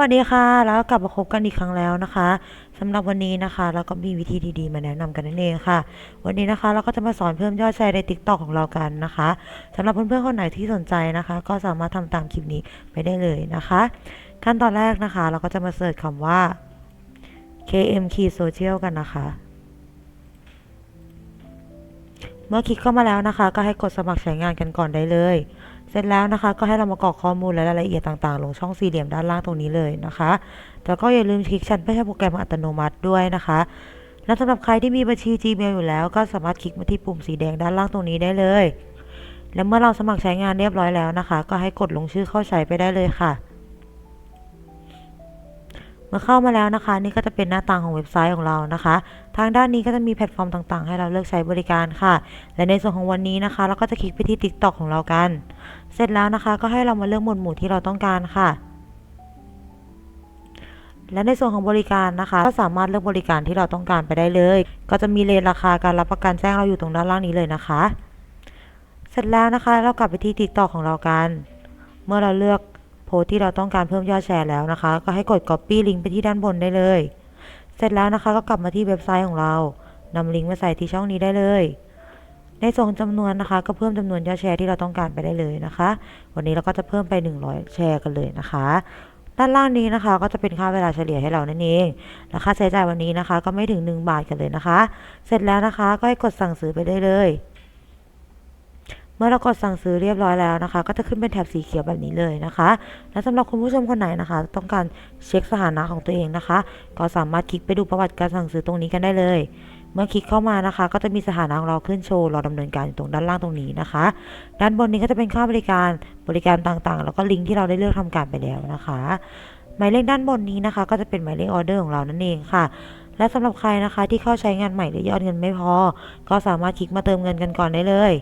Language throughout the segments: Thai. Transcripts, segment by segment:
วัสดีค่ะ แล้วกลับมาพบกันอีกครั้งแล้วนะคะสำหรับวันนี้นะคะเราก็มีวิธีดีๆ มาแนะนำกันนั่นเองค่ะ วันนี้นะคะเราก็จะมาสอนเพิ่มยอดแชร์ใน TikTok ของเรากันนะคะสำหรับเพื่อนๆคนไหนที่สนใจนะคะ ก็สามารถทำตามคลิปนี้ไปได้เลยนะคะ ขั้นตอนแรกนะคะ เราก็จะมาเสิร์ชคำว่า KM Key Social กันนะคะ เมื่อคลิกเข้ามาแล้วนะคะ ก็ให้กดสมัครใช้งานกันก่อนได้เลย เสร็จแล้วนะคะ ก็ให้เรามากรอกข้อมูลและรายละเอียดต่างๆ ลงช่องสี่เหลี่ยมด้านล่างตรงนี้เลยนะคะ แล้วก็อย่าลืมคลิกชันเพื่อใช้โปรแกรมอัตโนมัติด้วยนะคะ และสำหรับใครที่มีบัญชี Gmail อยู่แล้ว ก็สามารถคลิกมาที่ปุ่มสีแดงด้านล่างตรงนี้ได้เลย และเมื่อเราสมัครใช้งานเรียบร้อยแล้วนะคะ ก็ให้กดลงชื่อเข้าใช้ไปได้เลยค่ะเมื่อเข้ามาแล้วนะคะ นี่ก็จะเป็นหน้าต่างของเว็บไซต์ของเรานะคะ ทางด้านนี้ก็จะมีแพลตฟอร์มต่างๆ ให้เราเลือกใช้บริการค่ะ และในส่วนของวันนี้นะคะ เราก็จะคลิกไปที่ TikTok ของเรากัน เสร็จแล้วนะคะ ก็ให้เรามาเลือกหมวดหมู่ที่เราต้องการค่ะ และในส่วนของบริการนะคะ ก็สามารถเลือกบริการที่เราต้องการไปได้เลย ก็จะมีเรทราคาการรับประกันแจ้งเราอยู่ตรงด้านล่างนี้เลยนะคะ เสร็จแล้วนะคะ เรากลับไปที่ TikTok ของเรากัน เมื่อเราเลือกโพสที่เราต้องการเพิ่มยอดแชร์แล้วนะคะ ก็ให้กด Copy ลิงก์ไปที่ด้านบนได้เลย เสร็จแล้วนะคะก็กลับมาที่เว็บไซต์ของเรานำลิงก์มาใส่ที่ช่องนี้ได้เลย ในส่วนจำนวนนะคะ ก็เพิ่มจำนวนยอดแชร์ที่เราต้องการไปได้เลยนะคะ วันนี้เราก็จะเพิ่มไป 100 แชร์กันเลยนะคะ ด้านล่างนี้นะคะ ก็จะเป็นค่าเวลาเฉลี่ยให้เรานั่นเองและค่าใช้จ่ายวันนี้นะคะ ก็ไม่ถึง 1 บาทกันเลยนะคะ เสร็จแล้วนะคะก็ให้กดสั่งซื้อไปได้เลย เมื่อเรากดสั่งซื้อเรียบร้อยแล้วนะคะ ก็จะขึ้นเป็นแถบสีเขียวแบบนี้เลยนะคะ และสำหรับคุณผู้ชมคนไหนนะคะ ต้องการเช็คสถานะของตัวเองนะคะ ก็สามารถคลิกไปดูประวัติการสั่งซื้อตรงนี้กันได้เลย เมื่อคลิกเข้ามานะคะ ก็จะมีสถานะของเราขึ้นโชว์รอดำเนินการอยู่ตรงด้านล่างตรงนี้นะคะ ด้านบนนี้ก็จะเป็นค่าบริการบริการต่างๆ แล้วก็ลิงก์ที่เราได้เลือกทำการไปแล้วนะคะ หมายเลขด้านบนนี้นะคะ ก็จะเป็นหมายเลขออเดอร์ของเรานั่นเองค่ะและสำหรับใครนะคะที่เข้าใช้งานใหม่หรือยอดเงินไม่พอ ก็สามารถคลิกมาเติมเงินกันก่อนได้เลย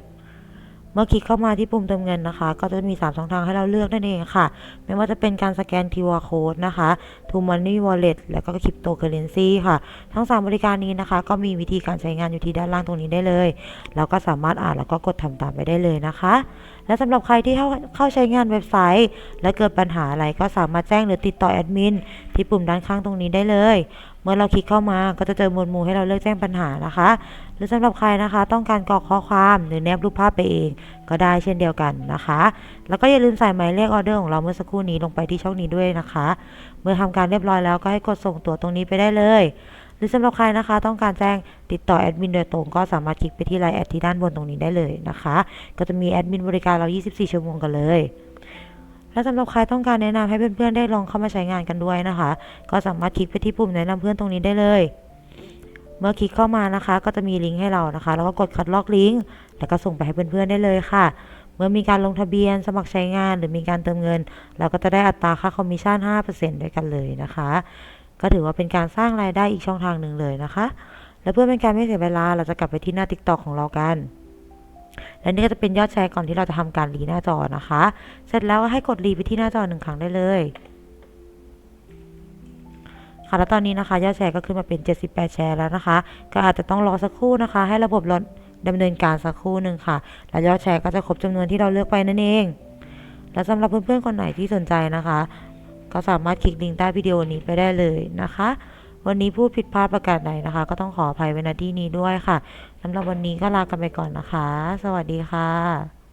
เมื่อคลิกเข้ามาที่ปุ่มเติมเงินนะคะ ก็จะมี 3 ช่องทางให้เราเลือกนั่นเองค่ะ ไม่ว่าจะเป็นการสแกน QR Code นะคะ To Money Wallet แล้วก็ Cryptocurrency ค่ะ ทั้ง 3 บริการนี้นะคะ ก็มีวิธีการใช้งานอยู่ที่ด้านล่างตรงนี้ได้เลยแล้วก็สามารถอ่านแล้วก็กดทำตามไปได้เลยนะคะ และสำหรับใครที่เข้าเข้าใช้งานเว็บไซต์ และเกิดปัญหาอะไรก็สามารถแจ้งหรือติดต่อแอดมินที่ปุ่มด้านข้างตรงนี้ได้เลย เมื่อเราคลิกเข้ามาก็จะเจอหมวดหมู่ให้เราเลือกแจ้งปัญหานะคะ หรือสำหรับใครนะคะ ต้องการกรอกข้อความหรือแนบรูปภาพไปเอง ก็ได้เช่นเดียวกันนะคะ แล้วก็อย่าลืมใส่หมายเลขออเดอร์ของเราเมื่อสักครู่นี้ลงไปที่ช่องนี้ด้วยนะคะ เมื่อทำการเรียบร้อยแล้วก็ให้กดส่งตัวตรงนี้ไปได้เลย หรือสำหรับใครนะคะ ต้องการแจ้งติดต่อแอดมินโดยตรงก็สามารถคลิกไปที่ไลน์แอดที่ด้านบนตรงนี้ได้เลยนะคะ ก็จะมีแอดมินบริการเรา 24 ชั่วโมงกันเลย และสำหรับใครต้องการแนะนำให้เพื่อนๆได้ลองเข้ามาใช้งานกันด้วยนะคะ ก็สามารถคลิกไปที่ปุ่มแนะนำเพื่อนตรงนี้ได้เลย เมื่อคลิกเข้ามานะคะ ก็จะมีลิงก์ให้เรานะคะ แล้วก็กดคัดลอกลิงก์แล้วก็ส่งไปให้เพื่อนๆได้เลยค่ะ เมื่อมีการลงทะเบียนสมัครใช้งานหรือมีการเติมเงิน เราก็จะได้อัตราค่าคอมมิชชั่น 5%ด้วยกันเลยนะคะ ก็ถือว่าเป็นการสร้างรายได้อีกช่องทางหนึ่งเลยนะคะ และเพื่อเป็นการไม่เสียเวลาเราจะกลับไปที่หน้า TikTok ของเรากัน และนี่ก็จะเป็นยอดแชร์ก่อนที่เราจะทำการรีหน้าจอนะคะ เสร็จแล้วให้กดรีไปที่หน้าจอหนึ่งครั้งได้เลยค่ะแล้วตอนนี้นะคะยอดแชร์ก็ขึ้นมาเป็น 78 แชร์แล้วนะคะ ก็อาจจะต้องรอสักครู่นะคะ ให้ระบบรดำเนินการสักครู่หนึ่งค่ะ แล้วยอดแชร์ก็จะครบจำนวนที่เราเลือกไปนั่นเอง และสำหรับเพื่อนๆคนไหนที่สนใจนะคะ ก็สามารถคลิกลิงก์ใต้วิดีโอนี้ไปได้เลยนะคะ วันนี้พูดผิดพลาดประการใดนะคะ ก็ต้องขออภัยไว้ณที่นี้ด้วยค่ะสำหรับวันนี้ก็ลากันไปก่อนนะคะ สวัสดีค่ะ